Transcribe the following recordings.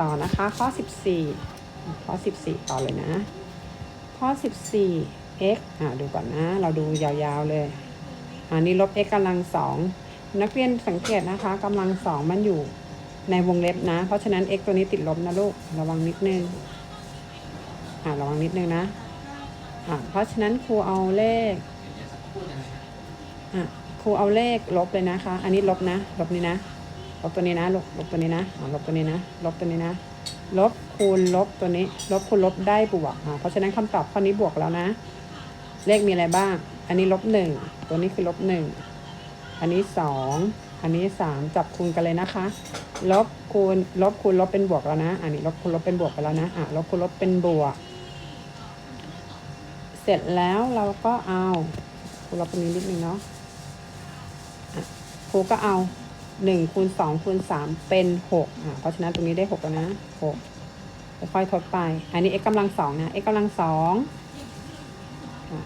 ต่อนะคะ ข้อ 14 ข้อ 14 ต่อเลยนะ ข้อ 14 x อ่าดูก่อนนะ เราดูยาวๆเลยอันนี้ลบ x กำลังสองนักเรียนสังเกตนะคะกำลังสองมันอยู่ในวงเล็บนะ เพราะฉะนั้น x ตัวนี้ติดลบนะลูก ระวังนิดนึง อ่าระวังนิดนึงนะ อ่าเพราะฉะนั้นครูเอาเลข อะครูเอาเลขลบเลยนะคะ อันนี้ลบนะ ลบนี้นะ ลบตัวนี้นะลบลบตัวนี้นะลบตัวนี้นะ ลบตัวนี้นะ ลบคูณลบตัวนี้ ลบคูณลบได้บวกอ่าเพราะฉะนั้นคำตอบข้อนี้บวกแล้วนะ เลขมีอะไรบ้าง อันนี้ลบหนึ่งตัวนี้คือลบหนึ่งอันนี้สองอันนี้สามจับคูณกันเลยนะคะ ลบคูณลบคูณลบเป็นบวกแล้วนะ อันนี้ลบคูณลบเป็นบวกไปแล้วนะอะลบคูณลบเป็นบวก เสร็จแล้วเราก็เอาคูณลบตรงนี้นิดนึงเนาะครูก็เอา หนึ่งคูณสองคูณสามเป็นหกอะเพราะฉะนั้นตรงนี้ได้หกแล้วนะหกค่อยๆทดไป อันนี้ x กำลังสองนะ x กำลังสองอะ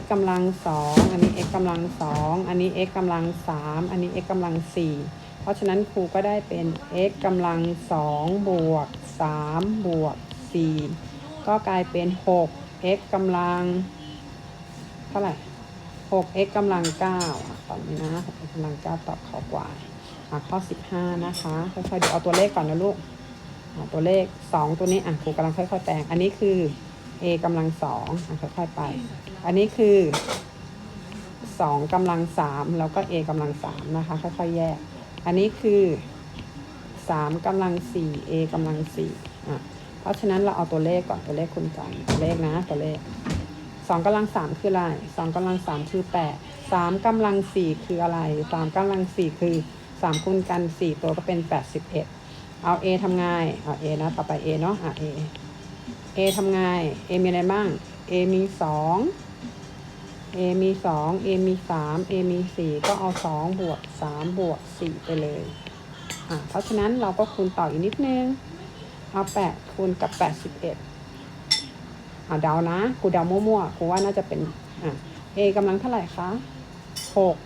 x กำลังสองอันนี้ x กำลังสองอันนี้ x กำลังสามอันนี้ x กำลังสี่เพราะฉะนั้นครูก็ได้เป็น x กำลังสองบวกสามบวกสี่ก็กลายเป็นหก x กำลัง เท่าไหร่ 6x กำลัง9อะตอนนี้นะ 6x กำลัง9ตอบขอกว่า อะข้อ 15 นะคะค่อยๆดูเอาตัวเลขก่อนนะลูกตัวเลข 2 ตัวนี้อะครูกำลังค่อยๆแปลงอันนี้คือ a กำลัง2อะค่อยๆไป อันนี้คือ 2กำลัง3แล้วก็ a กำลัง3นะคะ ค่อยๆแยก อันนี้คือ3กำลัง4 a กำลัง4อะเพราะฉะนั้นเราเอาตัวเลขก่อนตัวเลขคูณกันตัวเลขนะตัวเลขสองกำลังสามคืออะไรสองกำลังสามคือแปดสามกำลังสี่คืออะไรสามกำลังสี่คือ สามคูณกันสี่ตัวก็เป็นแปดสิบเอ็ดเอา A ทำไงเอา A นะ ต่อไป A เนาะอะ A A ทำไง A มีอะไรบ้าง A มีสอง A มีสอง A มีสาม A มีสี่ก็เอาสองบวกสามบวกสี่ไปเลย อะ เพราะฉะนั้นเราก็คูณต่ออีกนิดนึง เอาแปดคูณกับแปดสิบเอ็ดอ่าเดานะครูเดามั่วๆครูว่าน่าจะเป็น อะ a กำลังเท่าไหร่คะหก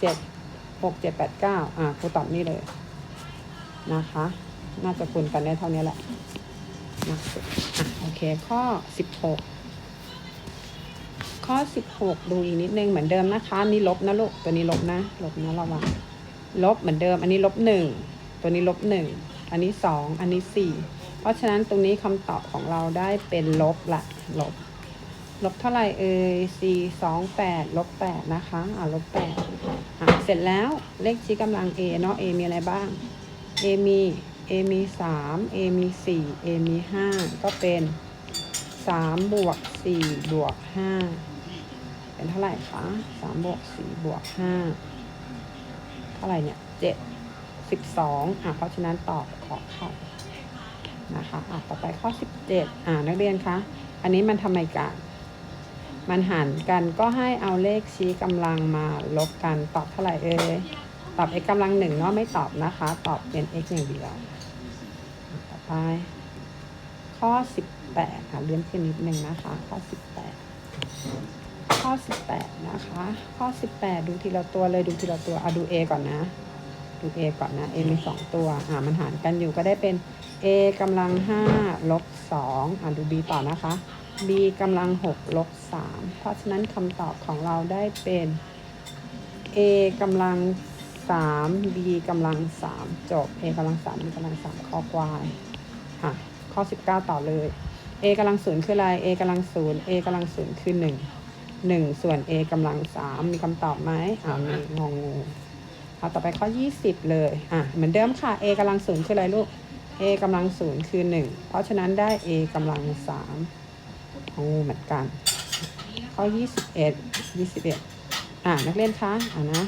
เจ็ด หกเจ็ดแปดเก้าอ่าครูตอบนี่เลยนะคะ น่าจะคูณกันได้เท่านี้แหละนะอะโอเค ข้อสิบหกข้อสิบหกดูอีกนิดนึงเหมือนเดิมนะคะนี่ลบนะลูกตัวนี้ลบนะ ลบนะระวังลบเหมือนเดิม อันนี้ลบหนึ่งตัวนี้ลบหนึ่งอันนี้สองอันนี้สี่เพราะฉะนั้นตรงนี้คำตอบของเราได้เป็นลบละลบ ลบเท่าไหร่เอ่ย c สองแปดลบแปดนะคะ อ่าลบแปดอะเสร็จแล้วเลขชี้กำลัง a เนาะ a มีอะไรบ้าง a มี a มีสาม a มีสี่ a มีห้าก็เป็นสามบวกสี่บวกห้าเป็นเท่าไหร่คะสามบวกสี่บวกห้าเท่าไหร่เนี่ยเจ็ดสิบสองอะเพราะฉะนั้นตอบขอไข่นะคะอะต่อไปข้อ17อ่านักเรียนคะอันนี้มันทำไมกัน มันหันกันก็ให้เอาเลขชี้กำลังมาลบกันตอบเท่าไหร่เอ่ยตอบ x กำลังหนึ่งเนาะไม่ตอบนะคะ ตอบเป็น x อย่างเดียวต่อไป ข้อ 18อะเลื่อนขึ้นนิดนึงนะคะ ข้อ 18 ข้อ 18 นะคะ ข้อ 18 ดูทีละตัวเลยดูทีละตัวเอาดู a ก่อนนะ ดู a ก่อนนะ a มี 2 ตัว อ่ามันหารกันอยู่ก็ได้เป็น a กำลัง5ลบ2อ่าดู b ต่อนะคะ b กำลัง6ลบ3เพราะฉะนั้นคำตอบของเราได้เป็น a กำลัง 3 b กำลัง 3 จบ a กำลัง 3 b กำลัง 3 ข้อควายอะข้อ 19 ต่อเลย a กำลัง 0 คืออะไร a กำลัง 0 a กำลัง 0 คือ 1 1 ส่วน a กำลัง 3 มีคำตอบไหมอ่ามีงงงูเอาต่อไปข้อ 20 เลยอะเหมือนเดิมค่ะ a กำลัง 0 คืออะไรลูก a กำลังศูนย์คือหนึ่งเพราะฉะนั้นได้ a กำลังสาม งงูเหมือนกันข้อยี่สิบเอ็ดยี่สิบเอ็ดอ่านักเรียนคะอ่านะ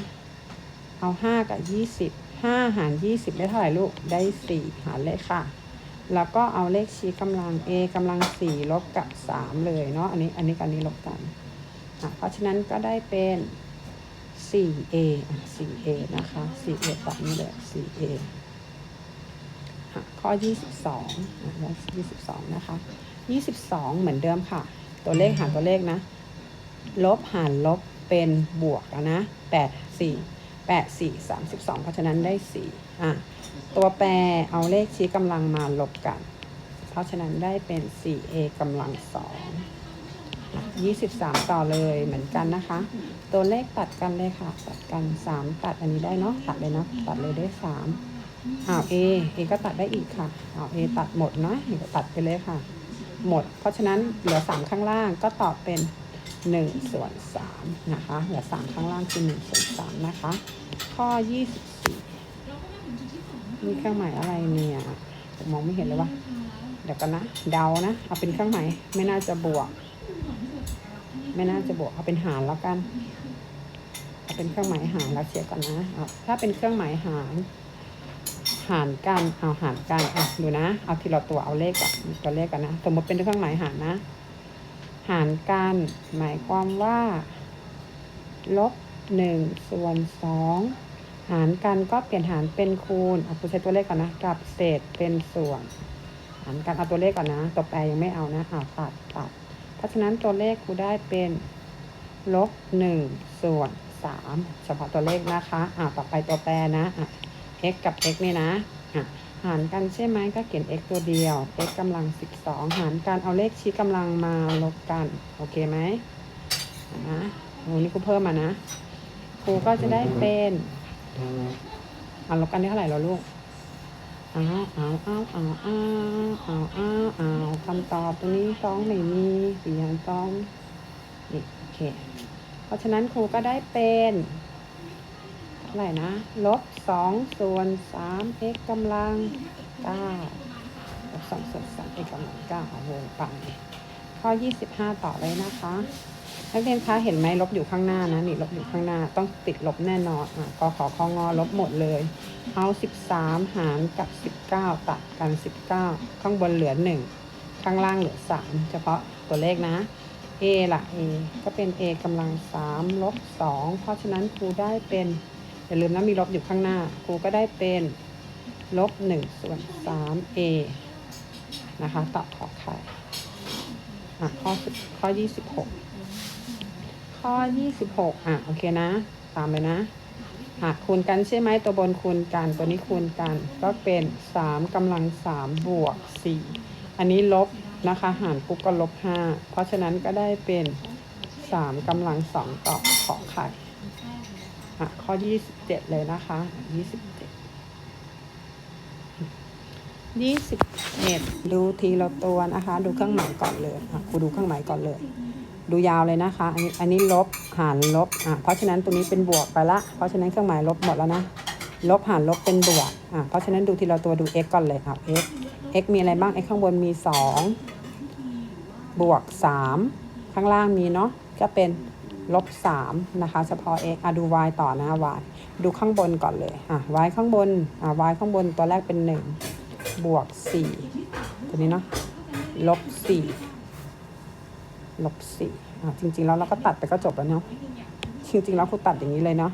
เอาห้ากับยี่สิบห้าหารยี่สิบได้เท่าไหร่ลูก ได้สี่หารเลยค่ะ แล้วก็เอาเลขชี้กำลัง a กำลังสี่ลบกับสามเลยเนาะ อันนี้ อันนี้กับนนี้ลบกันอะเพราะฉะนั้นก็ได้เป็น 4a อะ 4a นะคะ 4a แบบนี้เลย 4a ข้อ 22อะแล้ ว22นะคะ22เหมือนเดิมค่ะ ตัวเลขหารตัวเลขนะ ลบหารลบเป็นบวกแล้วนะ8 4แปดสี่สามสิบสองเพราะฉะนั้นได้สี่อะ ตัวแปรเอาเลขชี้กำลังมาลบกัน เพราะฉะนั้นได้เป็น 4a กำลังสอง23ต่อเลยเหมือนกันนะคะ ตัวเลขตัดกันเลยค่ะ ตัดกัน3ตัดอันนี้ได้เนาะตัดเลยนะ ตัดเลยได้3อ้าว a a ก็ตัดได้อีกค่ะอ้าว a ตัดหมดเนาะก็ตัดไปเลยค่ะ หมด เพราะฉะนั้นเหลือ 3 ข้างล่างก็ตอบเป็น 1 ส่วน3นะคะ เหลือ 3 ข้างล่างคือ1ส่วน3นะคะ ข้อ 24 มีเครื่องหมายอะไรเนี่ยผมมองไม่เห็นเลยว่าเดี๋ยวกันนะ เดานะ เอาเป็นเครื่องหมายไม่น่าจะบวก ไม่น่าจะบวก เอาเป็นหารแล้วกัน เอาเป็นเครื่องหมายหารแล้วเชียร์กันนะ ถ้าเป็นเครื่องหมายหาร หารกันเอาหารกันอะดูนะ เอาทีละตัวเอาเลขก่อนตัวเลขกันนะ สมมติเป็นเครื่องหมายหารนะ หารกันหมายความว่า ลบหนึ่งส่วนสองหารกันก็เปลี่ยนหารเป็นคูณเอาคุณใช้ตัวเลขก่อนนะกับเศษเป็นส่วน หารกันเอาตัวเลขก่อนนะตัวแปรยังไม่เอานะเอาตัดตัด เพราะฉะนั้นตัวเลขครูได้เป็นลบหนึ่งส่วนสามเฉพาะตัวเลขนะคะอ่าต่อไปตัวแปรนะอะ x กับ x นี่นะอะหารกันใช่ไหมก็เขียน x ตัวเดียว x กำลังสิบสองหารกันเอาเลขชี้กำลังมาลบกัน โอเคไหมนะโอ้นี่ครูเพิ่มมานะ ครูก็จะได้เป็นเอาลบกันได้เท่าไหร่แล้วลูกอ้าวอ้าวอ้าวอ้าวอ้าวอ้าวอ้าวอ้าวคำตอบตัวนี้สองไม่มีสี่หารสองนี่โอเค เพราะฉะนั้นครูก็ได้เป็นเท่าไหร่นะ ลบ สองส่วนสาม x กำลังเก้าลบสองส่วนสาม x กำลังเก้าเอาวงไปข้อยี่สิบห้าต่อเลยนะคะนักเรียนคะเห็นไหมลบอยู่ข้างหน้านะนี่ลบอยู่ข้างหน้าต้องติดลบแน่นอนอะกขอคองอลบหมดเลย เอาสิบสามหารกับสิบเก้าตัดกันสิบเก้าข้างบนเหลือหนึ่งข้างล่างเหลือสามเฉพาะตัวเลขนะ a ละ a ก็เป็น a กำลังสามลบสองเพราะฉะนั้นครูได้เป็น อย่าลืมนะมีลบอยู่ข้างหน้า ครูก็ได้เป็นลบหนึ่งส่วนสาม a นะคะตอบขอไข่อะข้อข้อยี่สิบหกข้อ26อะโอเคนะ ตามเลยนะหากคูณกันใช่ไหมตัวบนคูณกันตัวนี้คูณกัน ก็เป็น3กำลัง3บวก4อันนี้ลบนะคะหารปุ๊บก็ลบ5เพราะฉะนั้นก็ได้เป็น3กำลัง2ต่อขอไข่ อะข้อ27เลยนะคะ27 21ดูทีละตัวนะคะ ดูเครื่องหมายก่อนเลยอะครูดูเครื่องหมายก่อนเลย ดูยาวเลยนะคะ อันนี้อันนี้ลบหารลบอะเพราะฉะนั้นตัวนี้เป็นบวกไปละ เพราะฉะนั้นเครื่องหมายลบหมดแล้วนะลบหารลบเป็นบวกอะเพราะฉะนั้นดูทีละตัวดู x ก่อนเลยอะ x x มีอะไรบ้าง x ข้างบนมี 2 บวก 3 ข้างล่างมีเนาะก็เป็น ลบ3นะคะเฉพาะ x อะดู y ต่อนะ y ดูข้างบนก่อนเลยอะ y ข้างบนอะ y ข้างบนตัวแรกเป็น 1 บวก 4 ตัวนี้เนาะลบ 4 ลบสี่อะ จริง ๆ แล้วเราก็ตัดไปก็จบแล้วเนาะจริง ๆ แล้วครูตัดอย่างนี้เลยเนาะ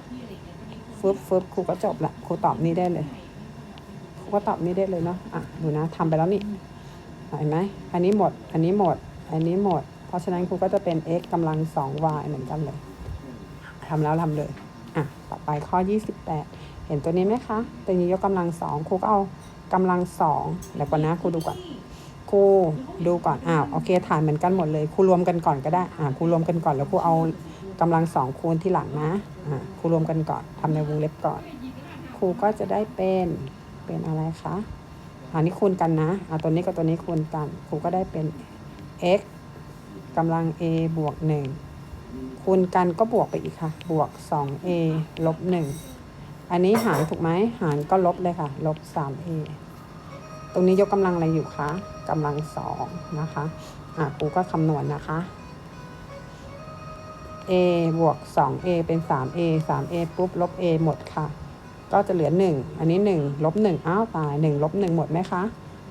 ฟึบฟึบครูก็จบละครูตอบนี่ได้เลยครูก็ตอบนี่ได้เลยเนาะอะดูนะทำไปแล้วนี่เห็นไหมอันนี้หมด อันนี้หมด อันนี้หมด เพราะฉะนั้นครูก็จะเป็น x กำลังสอง y เหมือนกันเลยทำแล้วทำเลย อะ ต่อไปข้อ 28 เห็นตัวนี้ไหมคะ ตัวนี้ยกกำลังสองครูก็เอากำลังสองเดี๋ยวก่อนนะครูดูก่อน ครูดูก่อน อ้าว โอเค ฐานเหมือนกันหมดเลย ครูรวมกันก่อนก็ได้ อ่าครูรวมกันก่อน แล้วครูเอากำลังสองคูณที่หลังนะ อ่าครูรวมกันก่อนทำในวงเล็บก่อน ครูก็จะได้เป็น เป็นอะไรคะอันนี้คูณกันนะ อ่าตัวนี้กับตัวนี้คูณกัน ครูก็ได้เป็น x กำลัง a บวกหนึ่งคูณกันก็บวกไปอีกค่ะ บวก 2a ลบหนึ่งอันนี้หารถูกไหมหารก็ลบเลยค่ะ ลบ 3a ตรงนี้ยกกำลังอะไรอยู่คะกำลังสองนะคะ อะครูก็คำนวณนะคะ a บวก 2a เป็น 3a 3a ปุ๊บ ลบ a หมดค่ะ ก็จะเหลือ 1 อันนี้ 1 ลบ 1 อ้าว ตาย 1 ลบ 1 หมดไหมคะ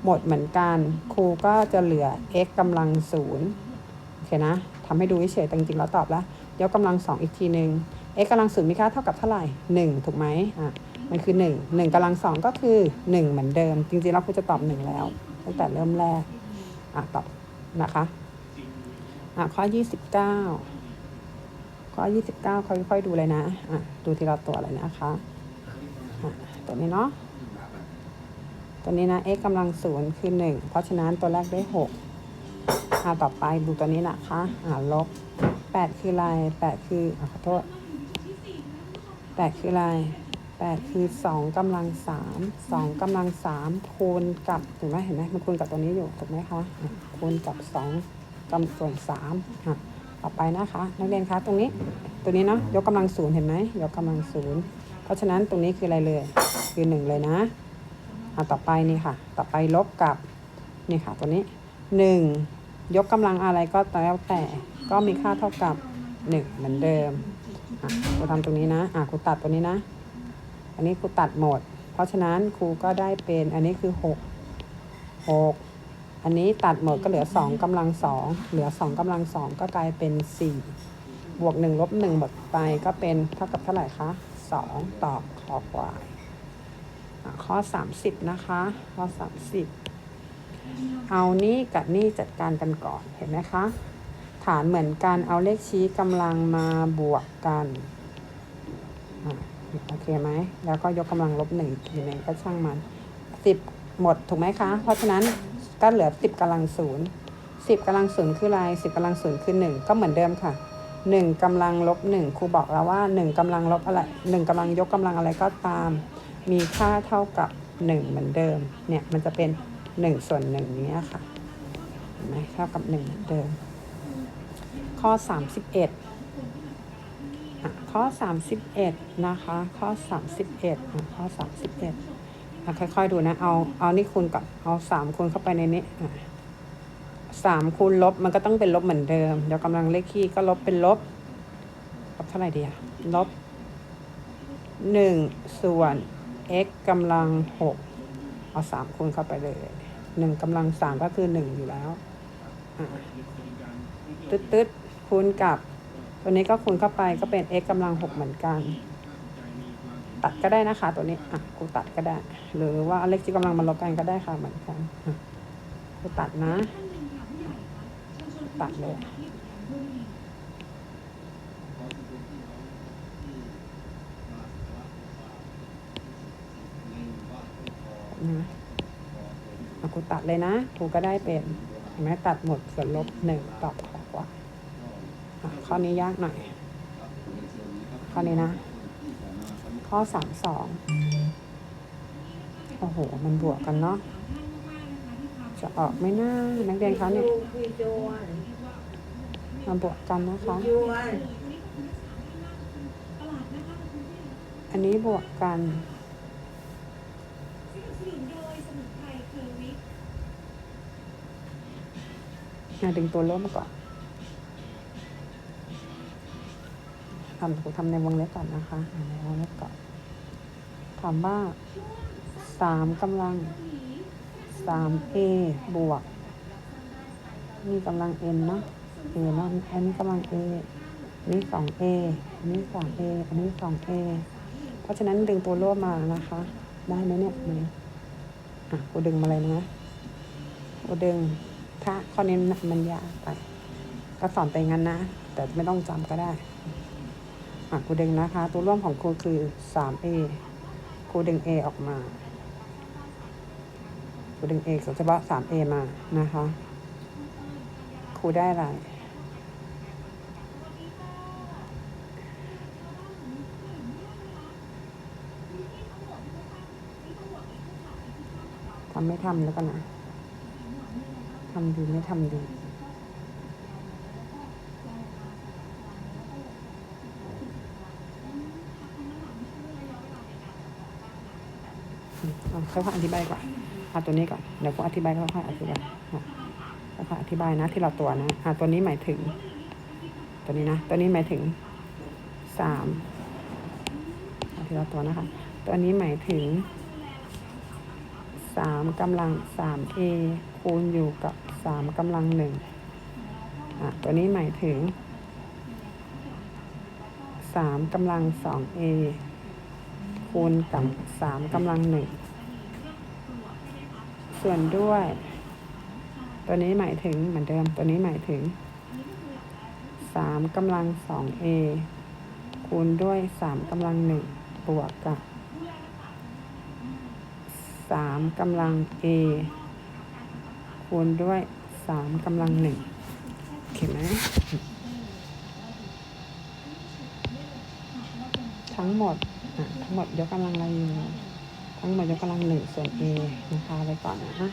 หมดเหมือนกัน ครูก็จะเหลือ x กำลัง 0 เคนะทำให้ดูเฉยแต่จริงๆแล้วตอบแล้วยกกำลัง2อีกทีหนึ่ง x กำลังศูนย์มีค่าเท่ากับเท่าไหร่1ถูกไหมอะมันคือ1 1กำลังสองก็คือ1เหมือนเดิม จริงๆแล้วรจะตอบ1แล้ว ตั้งแต่เริ่มแรกอะตอบนะคะอะข้อ29ข้อข้อยี่สิบเก้าค่อยๆดูเลยนะอะดูทีละตัวเลยนะคะอะตัวนี้เนาะตัวนี้นะ x กำลังศูนย์คือหนึ่งเพราะฉะนั้นตัวแรกได้หกะต่อไปดูตัวนี้นะคะอะลบแปดคืออะไรแปดคืออขอโทษแปดคืออะไรแปดคือสองกำลังสามสองกำลังสามคูณกับถูกไหมเห็นไหมมันคูณกับตัวนี้อยู่ถูกไหมคะคูณกับสองกำส่วนสามอะต่อไปนะคะนักเรียนคะตรงนี้ตัวนี้เนาะยกกำลังศูนย์เห็นไหมยกกำลังศูนย์เพราะฉะนั้นตรงนี้คืออะไรเลยคือหนึ่งเลยนะอะต่อไปนี่ค่ะ ต่อไปลบกับนี่ค่ะตัวนี้หนึ่ง ยกกำลังอะไรก็แล้วแต่ก็มีค่าเท่ากับหนึ่งเหมือนเดิมอะครูทำตรงนี้นะอะครูตัดตัวนี้นะ อันนี้ครูตัดหมด เพราะฉะนั้นครูก็ได้เป็นอันนี้คือหกหกอันนี้ตัดหมดก็เหลือ 2กำลังสองเหลือ 2กำลังสองก็กลายเป็น 4 บวก 1 ลบ 1 หมดไปก็เป็นเท่ากับเท่าไหร่คะ 2 ตอบขอควายอะข้อ 30 นะคะ ข้อ 30 เอานี่กับนี่จัดการกันก่อนเห็นไหมคะ ฐานเหมือนกันเอาเลขชี้กำลังมาบวกกันอโอเคไหม แล้วก็ยกกำลังลบหนึ่งทีนึงก็ช่างมันสิบหมดถูกไหมคะ เพราะฉะนั้นก็เหลือสิบกำลังศูนย์สิบกำลังศูนย์คืออะไรสิบกำลังศูนย์คือหนึ่งก็เหมือนเดิมค่ะหนึ่งกำลังลบหนึ่งครูบอกแล้วว่าหนึ่งกำลังลบอะไรหนึ่งกำลังยกกำลังอะไรก็ตาม มีค่าเท่ากับหนึ่งเหมือนเดิม เนี่ยมันจะเป็น หนึ่งส่วนหนึ่งนี้ยค่ะเห็นไหมเท่ากับหนึ่งเหมือนเดิม ข้อสามสิบเอ็ดอะข้อ 31 นะคะ ข้อ 31อะข้อ 31อะค่อยๆดูนะ เอาเอานี่คูณกับเอา 3คูณเข้าไปในนี้อะสามคูณลบมันก็ต้องเป็นลบเหมือนเดิม เดี๋ยวกำลังเลขคี่ก็ลบเป็นลบลบเท่าไหร่ดีอะลบ1ส่วน x กำลัง6เอา3คูณเข้าไปเลย 1กำลัง3ก็คือ1อยู่แล้วอะตึ๊ดๆคูณกับ ตัวนี้ก็คูณเข้าไปก็เป็น x กำลังหกเหมือนกัน ตัดก็ได้นะคะ ตัวนี้อะครูตัดก็ได้ หรือว่าเอาเลขที่กำลังมาลบกันก็ได้ค่ะเหมือนกันอะครูตัดนะ ตัดเลยนะอะ ครูตัดเลยนะครูก็ได้เป็นเห็นไหมตัดหมดส่วนลบหนึ่งตอบขอกว่าอะข้อนี้ยากหน่อย ข้อนี้นะ ข้อสามสองโอ้โห มันบวกกันเนาะจะออกไหม่น่านักเรียนคะเนี่ยคุยโจนมาบวกกันนะคะอันนี้บวกกัน มาดึงตัวลบมาก่อนทำทำในวงเล็บก่อนนะคะในวงเล็บก่อน ถามว่าสามกำลังสามเอบวก นี่กำลังเอนเนาะเอเนาะอันนี้กำลังเออันนี้สองเออันนี้สามเออันนี้สองเอเพราะฉะนั้นดึงตัวร่วมมานะคะ ได้ไหมเนี่ยไหมอะกูดึงมาเลยนะกูดึง ถ้าข้อนี้มันยากไป ก็สอนไปงั้นนะ แต่ไม่ต้องจำก็ได้อะครูดึงนะคะ ตัวร่วมของครูคือ 3A ครูดึง A ออกมาครูดึง A เฉพาะ 3A มานะคะครูได้อะไรทำไม่ทำแล้วกันนะ ทำดีไม่ทำดีเอาค่อยๆอธิบายก่อนเอาตัวนี้ก่อน เดี๋ยวผมอธิบายค่อยๆอธิบายอะค่อยๆอธิบายนะ ที่เราตัวนะอะตัวนี้หมายถึง ตัวนี้นะ ตัวนี้หมายถึงสามที่เราตัวนะคะ ตัวนี้หมายถึงสามกำลังสามเอ คูณอยู่กับสามกำลังหนึ่งอะตัวนี้หมายถึงสามกำลังสองเอคูณกับสามกำลังหนึ่งส่วนด้วย ตัวนี้หมายถึงเหมือนเดิมตัวนี้หมายถึงสามกำลังสองเอคูณด้วยสามกำลังหนึ่งบวกกับสามกำลังเอ คูณด้วยสามกำลังหนึ่งโอเคไหมทั้งหมดทั้งหมดยกกำลังอะไรอยู่ทั้งหมดยกกำลังหนึ่งส่วน a นะคะไว้ก่อนนะอะ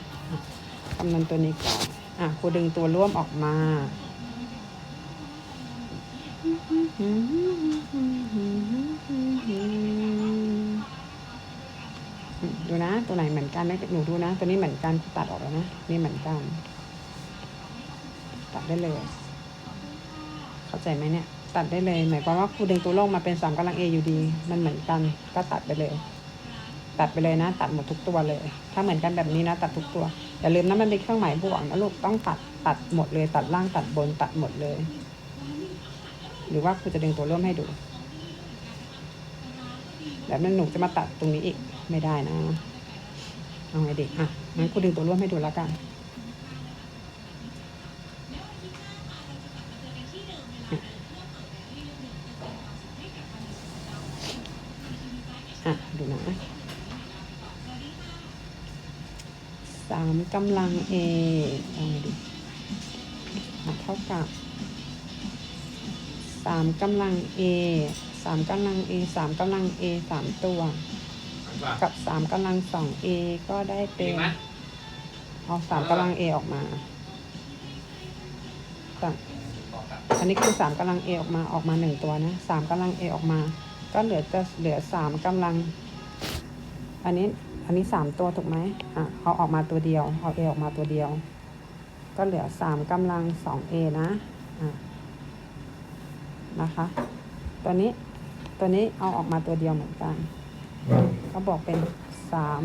คำนวณตัวนี้ก่อนอะครูดึงตัวร่วมออกมา ดูนะ ตัวไหนเหมือนกันนะหนูดูนะ ตัวนี้เหมือนกันตัดออกแล้วนะ นี่เหมือนกัน ตัดได้เลย เข้าใจไหมเนี่ย ตัดได้เลย หมายความว่าครูดึงตัวลงมาเป็นสามกำลังเออยู่ดี มันเหมือนกัน ก็ตัดไปเลย ตัดไปเลยนะ ตัดหมดทุกตัวเลย ถ้าเหมือนกันแบบนี้นะ ตัดทุกตัว อย่าลืมนะมันเป็นเครื่องหมายบวกนะลูก ต้องตัด ตัดหมดเลย ตัดล่าง ตัดบน ตัดหมดเลย หรือว่าครูจะดึงตัวร่วมให้ดูแบบนั้นหนูจะมาตัดตรงนี้อีก ไม่ได้นะ เอาไงดีอะงั้นครูดึงตัวร่วมให้ดูแล้วกันอะ ดูนะสามกำลังเอาไงดีอะเท่ากับสามกำลัง A สามกำลัง A สามกำลัง A สามตัว กับสามกำลังสอง A ก็ได้เป็นเอาสามกำลัง A ออกมาแต่อันนี้คือสามกำลัง A ออกมาออกมาหนึ่งตัวนะสามกำลัง A ออกมา ก็เหลือจะเหลือสามกำลัง อันนี้อันนี้สามตัวถูกไหมอะเอาออกมาตัวเดียวเอา A ออกมาตัวเดียว ก็เหลือสามกำลังสอง A นะอะนะคะ ตัวนี้ตัวนี้เอาออกมาตัวเดียวเหมือนกัน ก็บอกเป็นสาม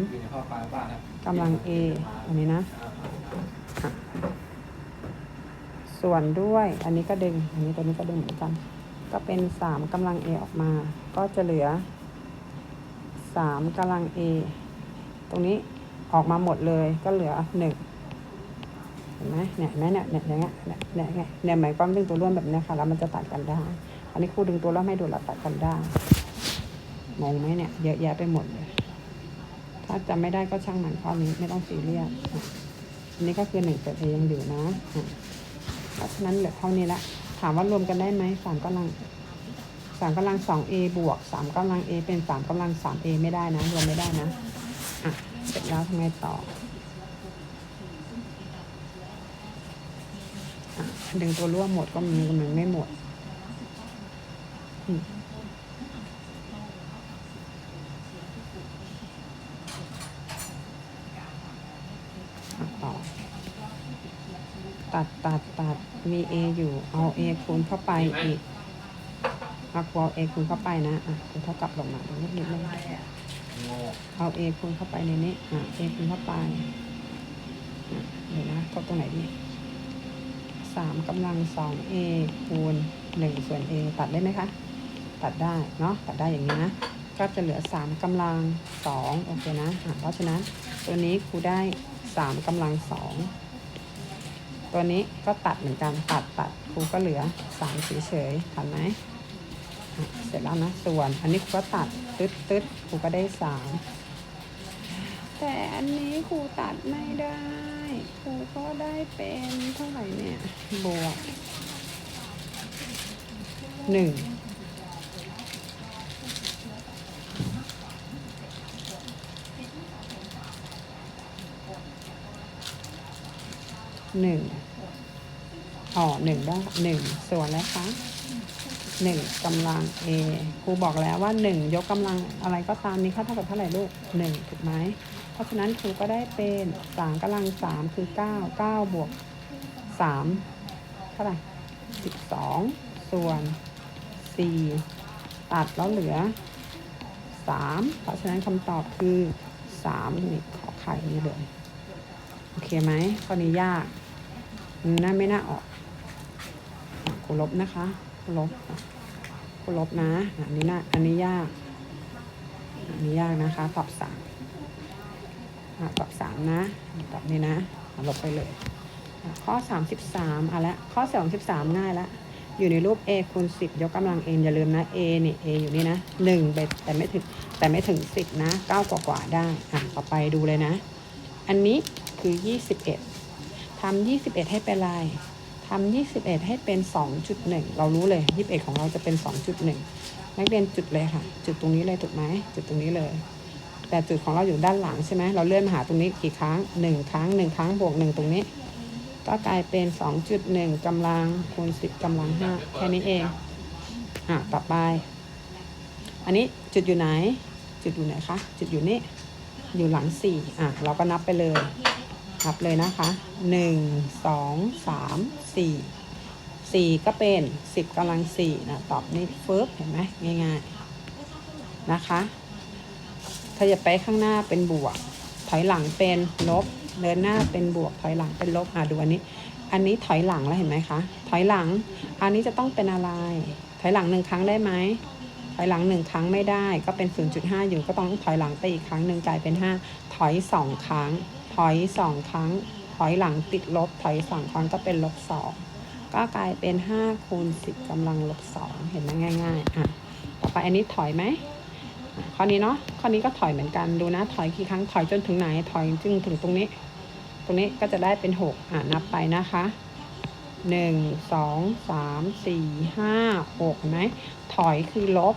กำลัง A อันนี้นะส่วนด้วยอันนี้ก็ดึง อันนี้ตัวนี้ก็ดึงเหมือนกัน ก็เป็นสามกำลัง A ออกมา ก็จะเหลือสามกำลัง A ตรงนี้ออกมาหมดเลยก็เหลือหนึ่งเห็นไหมเนี่ยเห็นไหมเนี่ยเนี่ยอย่างเงี้ยเนี่ยเนี่ยเนี่ยหมายความดึงตัวร่วมแบบนี้ค่ะแล้วมันจะตัดกันได้ อันนี้ครูดึงตัวร่วมให้ดูแล้วตัดกันได้ งงไหมเนี่ย เยอะแยะไปหมดเลย ถ้าจำไม่ได้ก็ช่างมันข้อนี้ไม่ต้องซีเรียสอันนี้ก็คือหนึ่งตัวเองอยู่นะเพราะฉะนั้นเหลือเท่านี้ละ ถามว่ารวมกันได้ไหมสามกำลังสามกำลังสอง a บวกสามกำลัง a เป็นสามกำลังสาม a ไม่ได้นะรวมไม่ได้นะ อะ เสร็จแล้วทำไงต่ออะดึงตัวร่วมหมดก็มีมันไม่หมดอืม อะต่อ ตัดตัดตัดมี a อยู่เอา a คูณเข้าไปอีกเอาเอา a คูณเข้าไปนะอะคูณเท่ากับลงมาตรงนี้นิดนึงโง่เอา a คูณเข้าไปในนี้อะ a คูณเข้าไปอะเดี๋ยวนะเท่าตรงไหนดีสามกำลังสอง a คูณหนึ่งส่วน a ตัดได้ไหมคะ ตัดได้เนาะตัดได้อย่างนี้นะ ก็จะเหลือสามกำลังสองโอเคนะะเพราะฉะนั้นตัวนี้ครูได้สามกำลังสอง ตัวนี้ก็ตัดเหมือนกันตัดตัดครูก็เหลือสามเฉยๆทันไหมอะเสร็จแล้วนะส่วนอันนี้ครูก็ตัดตึ๊ดตึ๊ดครูก็ได้สามแต่อันนี้ครูตัดไม่ได้ครูก็ได้เป็นเท่าไหร่เนี่ยบวกหนึ่งหนึ่ง อ๋อหนึ่งได้หนึ่งส่วนแล้วคะหนึ่งกำลัง a ครูบอกแล้วว่าหนึ่งยกกำลังอะไรก็ตามนี้ค่าเท่ากับเท่าไหร่ลูกหนึ่งถูกไหมเพราะฉะนั้นครูก็ได้เป็นสามกำลังสามคือเก้าเก้าบวกสามเท่าไหร่สิบสองส่วนสี่ตัดแล้วเหลือสามเพราะฉะนั้นคำตอบคือสามนี่ขอไข่นี่เลย โอเคไหมข้อนี้ยากน่าไม่น่าออก อะคลบนะคะคลบอะคลบนะ อันนี้น่าอันนี้ยาก อันนี้ยากนะคะตอบสามตอบสามนะตอบนี้นะลบไปเลย ข้อสามสิบสามอะละข้อสองสิบสามง่ายละอยู่ในรูป a คูณ10 ยกกำลัง n อย่าลืมนะ a เนี่ย a อยู่นี่นะ1ไปแต่ไม่ถึงแต่ไม่ถึง 10 นะ 9 กว่ากว่าๆได้ อะ ต่อไปดูเลยนะ อันนี้คือ 21ทำ21 ให้เป็นลาย ทำ21 ให้เป็น 2.1 เรารู้เลย 21 ของเราจะเป็น 2.1 นักเรียนจุดเลยค่ะ จุดตรงนี้เลยถูกไหมจุดตรงนี้เลย แต่จุดของเราอยู่ด้านหลังใช่ไหมเราเลื่อนมาหาตรงนี้กี่ครั้ง 1 ครั้ง 1 ครั้งบวก 1 ตรงนี้ ก็กลายเป็น 2.1กำลังคูณ 10กำลัง 5 แค่นี้เอง อะ ต่อไป อันนี้จุดอยู่ไหน จุดอยู่ไหนคะ จุดอยู่นี่ อยู่หลัง 4 อะ เราก็นับไปเลย นับเลยนะคะ 1 2 3 4 4ก็เป็น10กำลัง4นะตอบนี่เฟิร์บเห็นไหมง่ายๆนะคะขยับไปข้างหน้าเป็นบวก ถอยหลังเป็นลบเดินหน้าเป็นบวกถอยหลังเป็นลบอะดูอันนี้ อันนี้ถอยหลังแล้วเห็นไหมคะ ถอยหลัง อันนี้จะต้องเป็นอะไร ถอยหลังหนึ่งครั้งได้ไหมถอยหลังหนึ่งครั้งไม่ได้ ก็เป็น 0.5 อยู่ก็ต้องถอยหลังไปอีกครั้งหนึ่งกลายเป็น 5 ถอยสองครั้ง ถอยสองครั้ง อยหลังติดลบ ถอยสองครั้งก็เป็นลบสองก็กลายเป็น5คูณ10กำลังลบ2เห็นไหมง่ายๆอะต่อไปอันนี้ถอยไหมข้อนี้เนาะข้อนี้ก็ถอยเหมือนกันดูนะ ถอยกี่ครั้งถอยจนถึงไหน ถอยจนถึงตรงนี้ ตรงนี้ก็จะได้เป็น6อะนับไปนะคะ1 2 3 4 5 6เห็นไหมถอยคือลบ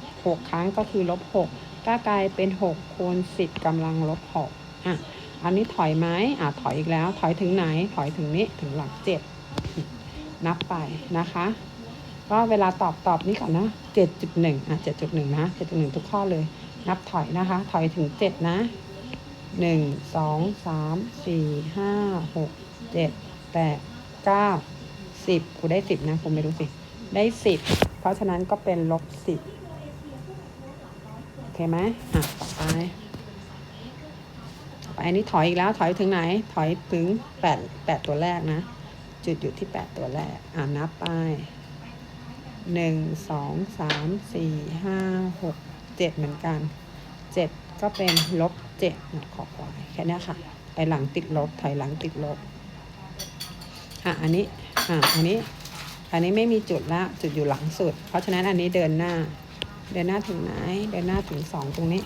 6ครั้งก็คือลบ6ก็กลายเป็น6คูณ10กำลังลบ6อะ อันนี้ถอยไหมอะถอยอีกแล้ว ถอยถึงไหน ถอยถึงนี้ถึงหลัก7นับไปนะคะก็เวลาตอบตอบนี้ก่อนนะ7.1อะ7.1นะ7.1ทุกข้อเลย นับถอยนะคะ ถอยถึง7นะ1 2 3 4 5 6 7 8 9 10ครูได้10นะครูไม่รู้สิ ได้10เพราะฉะนั้นก็เป็นลบ10โอเคไหมอะต่อไป อันนี้ถอยอีกแล้วถอยถึงไหน ถอยถึง8 8ตัวแรกนะ จุดอยู่ที่ 8 ตัวแรก อ่านับไป1 2 3 4 5 6 7เจ็ดเหมือนกัน7ก็เป็นลบ7นะขอควายแค่นี้ค่ะไปหลังติดลบถอยหลังติดลบอะอันนี้อะอันนี้อันนี้ไม่มีจุดละจุดอยู่หลังสุด เพราะฉะนั้นอันนี้เดินหน้า เดินหน้าถึงไหน เดินหน้าถึง2ตรงนี้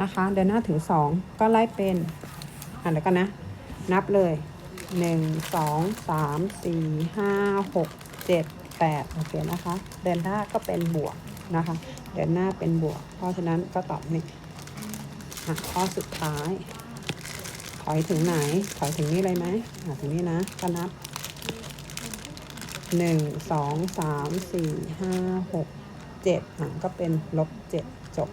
นะคะ เดินหน้าถึง 2 ก็ไล่เป็น อะแล้วกันนะ นับเลยหนึ่งสองสามสี่ห้าหกเจ็ดแปดโอเคนะคะ เดินหน้าก็เป็นบวกนะคะ เดินหน้าเป็นบวก เพราะฉะนั้นก็ตอบนี่ข้อสุดท้าย ถอยถึงไหน ถอยถึงนี่เลยไหมอะถึงนี่นะ ก็นับหนึ่งสองสามสี่ห้าหกเจ็ดอะก็เป็นลบเจ็ดจบ